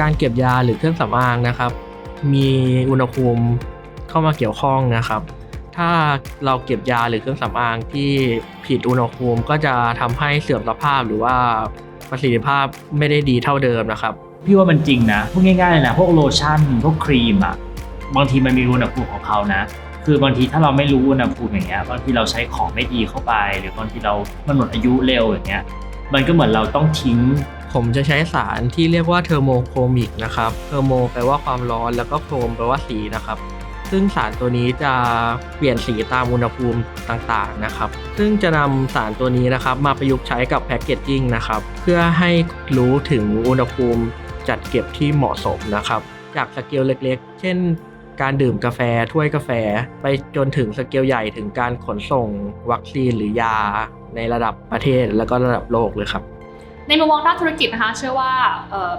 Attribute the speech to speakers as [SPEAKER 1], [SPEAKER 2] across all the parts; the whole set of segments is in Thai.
[SPEAKER 1] การเก็บยาหรือเครื่องสำอางนะครับ มีอุณหภูมิเข้ามาเกี่ยวข้องนะครับ ถ้าเราเก็บยาหรือเครื่องสำอางที่ผิดอุณหภูมิก็จะทำให้เสื่อมสภาพหรือว่าประสิทธิภาพไม่ได้ดีเท่าเดิมนะครับ
[SPEAKER 2] พี่ว่ามันจริงนะพูดง่ายๆเลยนะพวกโลชั่นพวกครีมอะบางทีมันมีอุณหภูมิของเขานะ คือบางทีถ้าเราไม่รู้อุณหภูมิอย่างเงี้ยบางทีเราใช้ของไม่ดีเข้าไป หรือบางทีเรามันหมดอายุเร็วอย่างเงี้ยมันก็เหมือนเราต้องทิ้ง
[SPEAKER 1] ผมจะใช้สารที่เรียกว่าเทอร์โมโครมิกนะครับ เทอร์โมแปลว่าความร้อนแล้วก็โครมแปลว่าสีนะครับ ซึ่งสารตัวนี้จะเปลี่ยนสีตามอุณหภูมิต่างๆนะครับ ซึ่งจะนำสารตัวนี้นะครับ มาประยุกต์ใช้กับแพคเกจจิ้งนะครับ เพื่อให้รู้ถึงอุณหภูมิจัดเก็บที่เหมาะสมนะครับ จากสเกลเล็กๆ เช่นการดื่มกาแฟถ้วยกาแฟ ไปจนถึงสเกลใหญ่ถึงการขนส่งวัคซีนหรือยา ในระดับประเทศแล้วก็ระดับโลกเลยครับ
[SPEAKER 3] ในมุมมองด้านธุรกิจนะคะ เชื่อว่า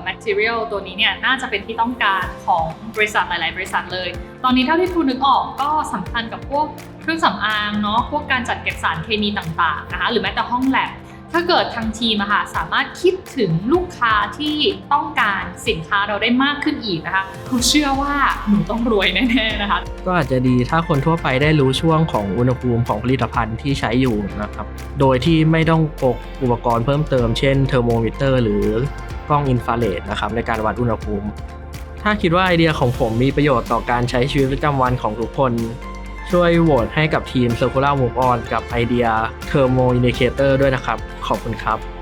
[SPEAKER 3] material ตัวนี้เนี่ยน่าจะเป็นที่ต้องการของบริษัทหลาย ๆ บริษัทเลย ตอนนี้เท่าที่คุณนึกออกก็สำคัญกับพวกเครื่องสำอางเนาะพวกการจัดเก็บสารเคมีต่าง ๆ นะคะ หรือแม้แต่ห้องแลบ ถ้าเกิดทางทีมอะค่ะสามารถคิดถึงลูกค้าที่ต้องการสินค้าเราได้มากขึ้นอีกนะคะคุณเชื่อว่าหนูต้องรวยแน่ๆนะคะ
[SPEAKER 1] ก็อาจจะดีถ้าคนทั่วไปได้รู้ช่วงของอุณหภูมิของผลิตภัณฑ์ที่ใช้อยู่นะครับ โดยที่ไม่ต้องพกอุปกรณ์เพิ่มเติมเช่นเทอร์โมมิเตอร์หรือกล้องอินฟราเรดนะครับในการวัดอุณหภูมิ ถ้าคิดว่าไอเดียของผมมีประโยชน์ต่อการใช้ชีวิตประจำวันของทุกคน ช่วยโหวตให้กับทีม Circular Move On กับไอเดีย Thermo Indicator ด้วยนะครับ ขอบคุณครับ